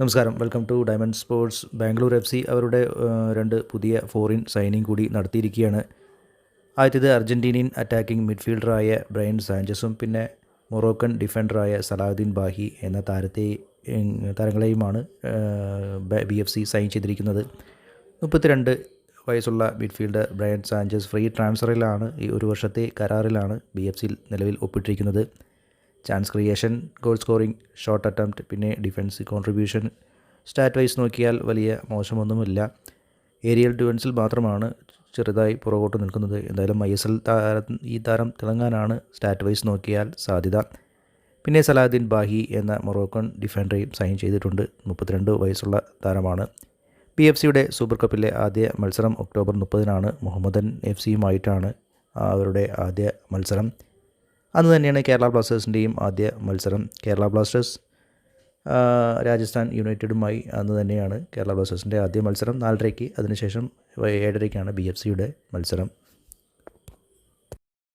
നമസ്കാരം. Welcome to diamond sports Bangalore F C അവരുടെ രണ്ട് പുതിയ ഫോറിൻ സൈനിങ് കൂടി നടത്തിയിരിക്കുകയാണ്. ആദ്യത്തേത് അർജന്റീനിയൻ അറ്റാക്കിംഗ് മിഡ്ഫീൽഡറായ ബ്രയൻ സാഞ്ചസും പിന്നെ മൊറോക്കൻ ഡിഫൻഡറായ സലാഹുദ്ദീൻ ബാഹി എന്ന താരത്തെ താരങ്ങളെയുമാണ് ബി എഫ് സി സൈൻ ചെയ്തിരിക്കുന്നത്. മുപ്പത്തിരണ്ട് വയസ്സുള്ള മിഡ്ഫീൽഡർ ബ്രയൻ സാഞ്ചസ് ഫ്രീ ട്രാൻസ്ഫറിലാണ് ഈ ഒരു വർഷത്തെ കരാറിലാണ് ബി എഫ് സിയിൽ നിലവിൽ ഒപ്പിട്ടിരിക്കുന്നത്. Chance creation goal scoring shot attempt പിന്നെ ഡിഫൻസ് കോൺട്രിബ്യൂഷൻ സ്റ്റാറ്റ് വൈസ് നോക്കിയാൽ വലിയ മോശമൊന്നുമില്ല. ഏരിയൽ ഡിഫൻസിൽ മാത്രമാണ് ചെറുതായി പുറകോട്ട് നിൽക്കുന്നത്. എന്തായാലും ഐ എസ് എൽ താരം ഈ താരം തിളങ്ങാനാണ് സ്റ്റാറ്റ് വൈസ് നോക്കിയാൽ സാധ്യത. പിന്നെ സലാഹുദ്ദീൻ ബാഹി എന്ന മൊറോക്കൺ ഡിഫൻഡറെയും സൈൻ ചെയ്തിട്ടുണ്ട്. മുപ്പത്തിരണ്ട് വയസ്സുള്ള താരമാണ്. പി എഫ് സിയുടെ സൂപ്പർ കപ്പിലെ ആദ്യ മത്സരം ഒക്ടോബർ മുപ്പതിനാണ്. മുഹമ്മദൻ എഫ് സിയുമായിട്ടാണ് അവരുടെ ആദ്യ മത്സരം. അന്ന് തന്നെയാണ് കേരള ബ്ലാസ്റ്റേഴ്സിന്റെയും ആദ്യ മത്സരം. കേരള ബ്ലാസ്റ്റേഴ്സ് രാജസ്ഥാൻ യുണൈറ്റഡുമായി അന്ന് തന്നെയാണ് കേരള ബ്ലാസ്റ്റേഴ്സിന്റെ ആദ്യ മത്സരം. നാലരയ്ക്ക് അതിനുശേഷം ഏഴരയ്ക്കാണ് ബി എഫ് സിയുടെ മത്സരം.